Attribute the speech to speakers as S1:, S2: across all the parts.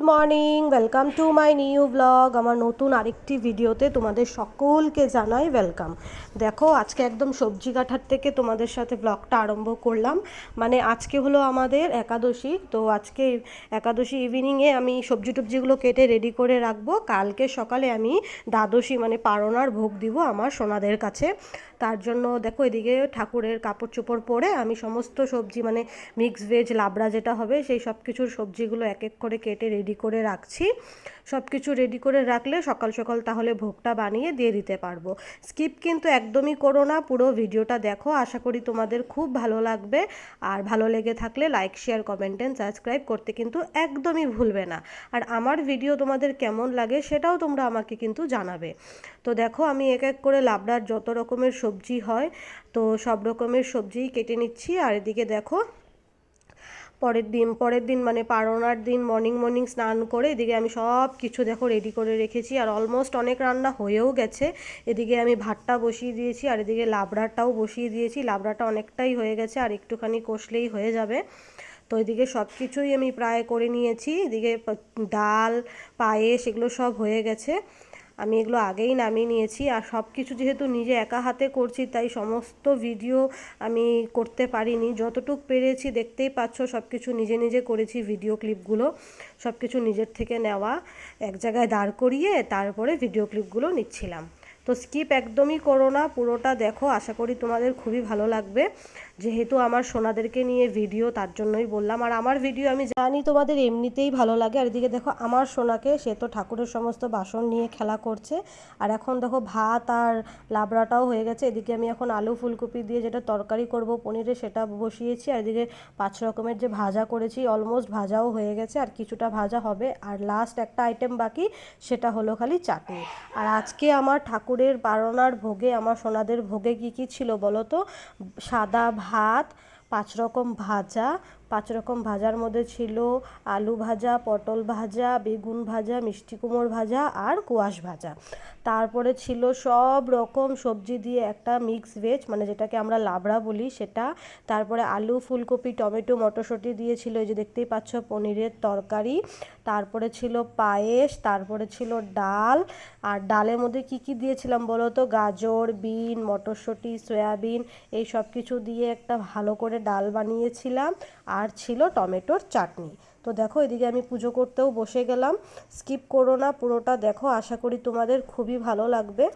S1: Good morning welcome to my new blog আমার নতুন আরেকটি ভিডিওতে তোমাদের সকলকে জানাই ওয়েলকাম দেখো, আজকে একদম সবজি কাঠার থেকে তোমাদের সাথে ব্লগটা আরম্ভ করলাম। মানে আজকে হলো আমাদের একাদশী, তো আজকে একাদশী ইভিনিংয়ে আমি সবজি টবজিগুলো কেটে রেডি করে রাখব। কালকে সকালে আমি দ্বাদশী মানে পারনার ভোগ দিব আমার সোনাদের কাছে। তার জন্য দেখো, এদিকে ঠাকুরের কাপড় চোপড় পরে আমি সমস্ত সবজি মানে মিক্স ভেজ লাবড়া যেটা হবে, সেই সব কিছুর সবজিগুলো এক এক করে কেটে রেডি করে রাখছি। সব কিছু রেডি করে রাখলে সকাল সকাল তাহলে ভোগটা বানিয়ে দিয়ে দিতে পারব। স্কিপ কিন্তু একদমই করো না, পুরো ভিডিওটা দেখো। আশা করি তোমাদের খুব ভালো লাগবে। আর ভালো লেগে থাকলে like share comment and subscribe করতে কিন্তু একদমই ভুলবে না। আর আমার ভিডিও তোমাদের কেমন লাগে সেটাও তোমরা আমাকে কিন্তু জানাবে। তো দেখো, আমি এক এক করে লাবড়ার যত রকমের সবজি হয়, তো সব রকমের সবজিই কেটে নিচ্ছি। আর এদিকে দেখো পরের দিন পরের দিন মানে পারনার দিন মর্নিং মর্নিং স্নান করে এদিকে আমি সব কিছু দেখো রেডি করে রেখেছি আর অলমোস্ট অনেক রান্না হয়েও গেছে। এদিকে আমি ভাতটা বসিয়ে দিয়েছি আর এদিকে লাবড়াটাও বসিয়ে দিয়েছি। লাবড়াটা অনেকটাই হয়ে গেছে আর একটুখানি কষলেই হয়ে যাবে। তো এদিকে সব কিছুই আমি প্রায় করে নিয়েছি। এদিকে ডাল, পায়েস এগুলো সব হয়ে গেছে। আমি এগুলো আগেই নামিয়ে নিয়েছি আর সব কিছু যেহেতু নিজে একা হাতে করছি, তাই সমস্ত ভিডিও আমি করতে পারিনি। যতটুক পেরেছি, দেখতেই পাচ্ছ সব কিছু নিজে নিজে করেছি ভিডিও ক্লিপগুলো সব কিছু নিজের থেকে নেওয়া, এক জায়গায় দাঁড় করিয়ে তারপরে ভিডিও ক্লিপগুলো নিচ্ছিলাম। তো স্কিপ একদমই করো না, পুরোটা দেখো, আশা করি তোমাদের খুবই ভালো লাগবে। যেহেতু আমার সোনাদেরকে নিয়ে ভিডিও, তার জন্যই বললাম। আর আমার ভিডিও আমি জানি তোমাদের এমনিতেই ভালো লাগে। আর এদিকে দেখো, আমার সোনাকে সে তো ঠাকুরের সমস্ত বাসন নিয়ে খেলা করছে। আর এখন দেখো, ভাত আর লাবড়াটাও হয়ে গেছে। এদিকে আমি এখন আলু ফুলকপি দিয়ে যেটা তরকারি করব পনিরে, সেটা বসিয়েছি। আর এদিকে পাঁচ রকমের যে ভাজা করেছি, অলমোস্ট ভাজাও হয়ে গেছে। আর কিছুটা ভাজা হবে। আর লাস্ট একটা আইটেম বাকি, সেটা হলো খালি চাটনি। আর আজকে আমার ঠাকুরের বারণার ভোগে, আমার সোনাদের ভোগে কি কি ছিল বলো তো? সাদা ভাত পাঁচ রকম ভাজা পাঁচ রকম ভাজার মধ্যে ছিল আলু ভাজা, পটল ভাজা, বেগুন ভাজা, মিষ্টি কুমড় ভাজা আর কোয়াশ ভাজা। তারপরে ছিল সব রকম সবজি দিয়ে একটা মিক্স ভেজ মানে যেটাকে আমরা লাবড়া বলি সেটা। তারপরে আলু, ফুলকপি, টমেটো, মটরশুঁটি দিয়েছিল এই যে দেখতেই পাচ্ছ পনিরের তরকারি। তারপরে ছিল পায়েস, তারপরে ছিল ডাল। আর ডালের মধ্যে কি কি দিয়েছিলাম বলো তো? গাজর, বিন, মটরশুঁটি, সয়াবিন, এই সব কিছু দিয়ে একটা ভালো করে ডাল বানিয়েছিলাম। আর ছিল টমেটোর চাটনি। তো দেখো, এদিকে আমি পুজো করতেও বসে গেলাম। স্কিপ করো না, পুরোটা দেখো। আশা করি তোমাদের খুবই ভালো লাগবে।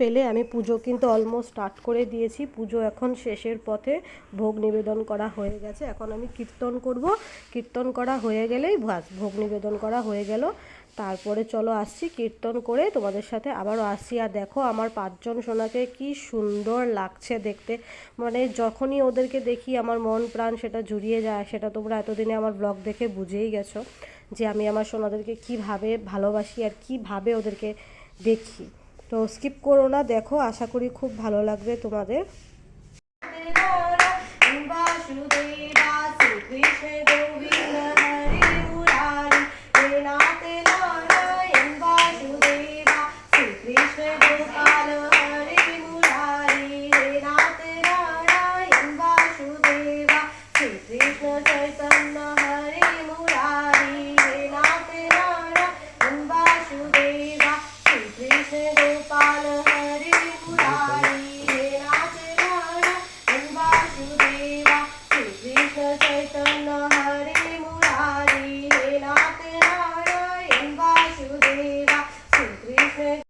S1: পেলে আমি পুজো কিন্তু অলমোস্ট স্টার্ট করে দিয়েছি। পুজো এখন শেষের পথে ভোগ নিবেদন করা হয়ে গেছে। এখন আমি কীর্তন করব। কীর্তন করা হয়ে গেলেই ভাস ভোগ নিবেদন করা হয়ে গেল। তারপরে চলো আসছি কীর্তন করে, তোমাদের সাথে আবারও আসছি আর দেখো, আমার পাঁচজন সোনাকে কি সুন্দর লাগছে দেখতে। মানে যখনই ওদেরকে দেখি, আমার মন প্রাণ সেটা জুড়িয়ে যায়। সেটা তোমরা এতদিনে আমার ব্লগ দেখে বুঝেই গেছো যে আমি আমার সোনাদেরকে কীভাবে ভালোবাসি আর কীভাবে ওদেরকে দেখি। তো স্কিপ করো না দেখো আশা করি খুব ভালো লাগবে তোমাদের। 首は首と水筒の